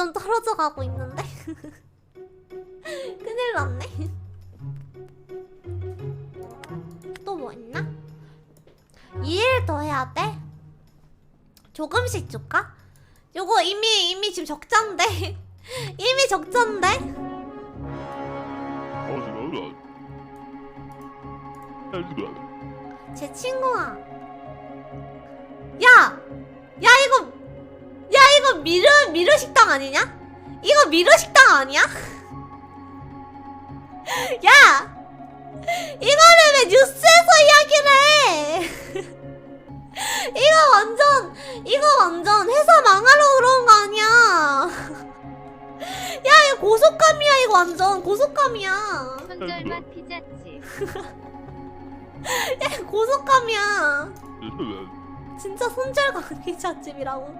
점점 떨어져 가고 있는데 큰일 났네 또 뭐 있나? 2일 더 해야 돼? 조금씩 줄까? 요거 이미 이미 지금 적자인데 이미 적자인데 제 친구야 미르 미르 식당 아니냐? 이거 미르 식당 아니야? 야! 이거를 왜 뉴스에서 이야기를 해? 이거 완전 이거 완전 회사 망하러 그런 거 아니야? 야 이거 고속감이야 이거 완전 고속감이야. 손절맛 피자집 고속감이야. 진짜 손절감 피자집이라고.